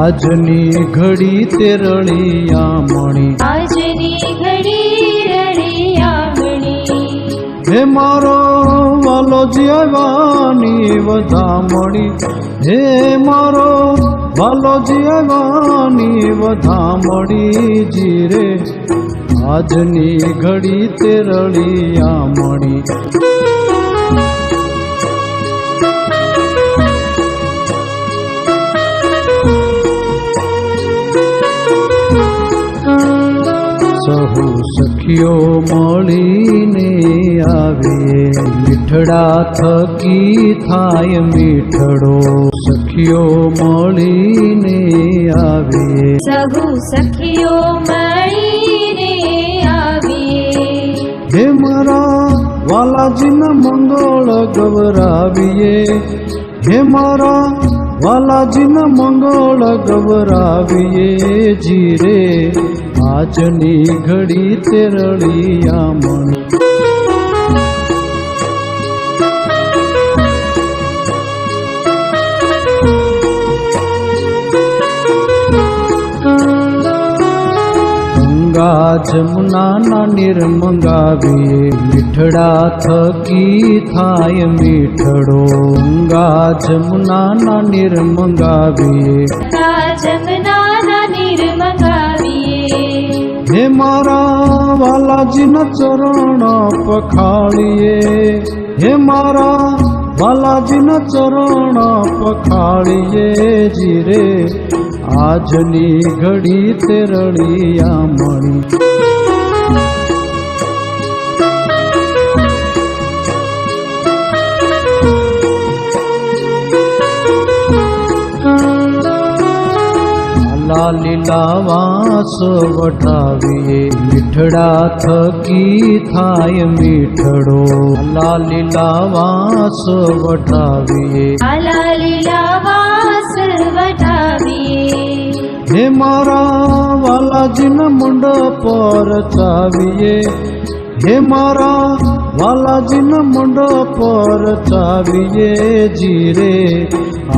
આજની ઘડી તે રળિયા મણી આજની ઘડી રળિયામણી હે મારો વાલો જીવાની વધામણી. હે મારો વાલો જીવાની વધામણી. જીરે આજની ઘડી તે રળિયા મણી સહુ સખીઓ મળીને આવીએ. મીઠડા થકી થાય મીઠડો. સખીઓ મળીને આવીએ. સહુ સખીઓ મળીને આવીએ. હે મારા વાલાજીના મંગળ ગવરાવીએ હે મારા વાલાજીના મંગળ ગવરાવીએ જીરે આજની ઘડી તે રળિયા મણી. ગંગા જમુનાના નિર્મંગાવીએ મીઠડા થકી થાય મીઠડો. ગંગા જમુનાના નિર્મંગાવીએ જમનાના નિર્મગાવીએ હે મારા વાલાજીના ચરણ પખાળીએ. હે મારા વાલાજીના ચરણ પખાળીએ. જીરે, આજની ઘડી તે રળિયા લાલા લીલા વાંસ વટાવીએ. મીઠડા થકી થાય મીઠડો. લાલા લીલા વાંસ વટાવીએ. આલા લીલા વાંસ વટાવીએ. હે મારા વાલાજીના મુંડ પર ચાવીએ. હે મારા વાલાજીના મુંડ પર ચાવીએ જીરે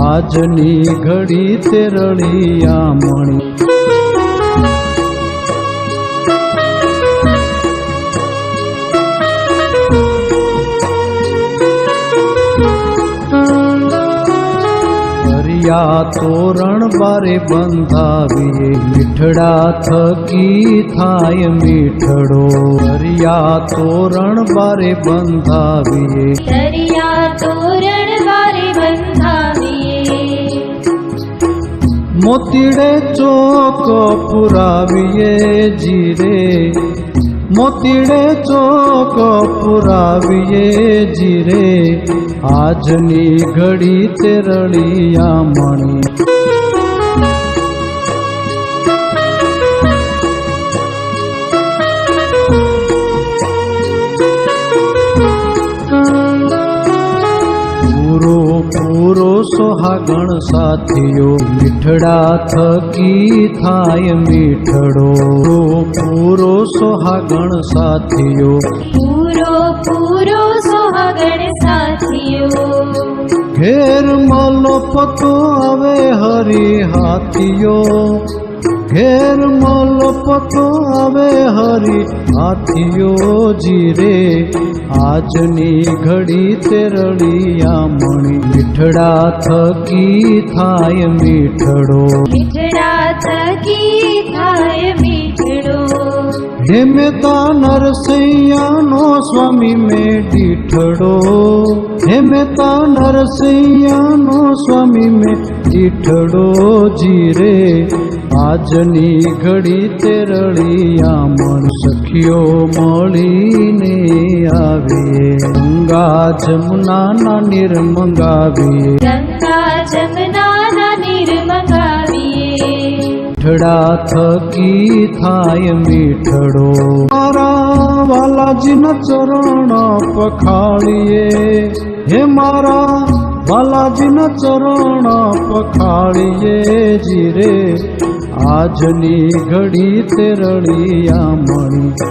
આજની ઘડી તે રળિયા મણી. હરિયા તોરણ બારે બંધાવીએ મીઠડા થકી થાય મીઠડો. દરિયા તોરણ બારે બંધાવીએ. દરિયા તોરણ વારે બંધાવીએ. મોતીડે ચોક પુરાવીએ જીરે. મોતીડે ચોક પુરાવીએ જીરે. આજની ઘડી તે રળિયા મણી. સોહાગણ સાથીઓ મીઠડા થકી થાય મીઠડો. પૂરો સોહાગણ સાથીઓ. પૂરો પૂરો સોહાગણ સાથીઓ. ઘેર મલો પતો હવે હરી હાથીઓ ઘેર મલો આવે હરી હાથીઓ જીરે. આજની ઘડી તેરળિયા મણી. મીઠડા થકી થાય મીઠડો. મીઠડા થકી હે મેતા નરસૈયાનો સ્વામી મેં દીઠડો હે મેતા નરસૈયાનો સ્વામી મેં દીઠડો જીરે આજની ઘડી તે મણ સખીઓ મળીને આવીએ ગંગા જમુનાના નિર્મંગાવીએ ગંગા જમનાના મીઠડા થકી થાય મીઠડો? મારા વાલાજીના ચરણ પખાળીએ. હે મારા વાલાજીના ચરણ પખાળીએ જીરે આજની ઘડી તે રળિયા મણી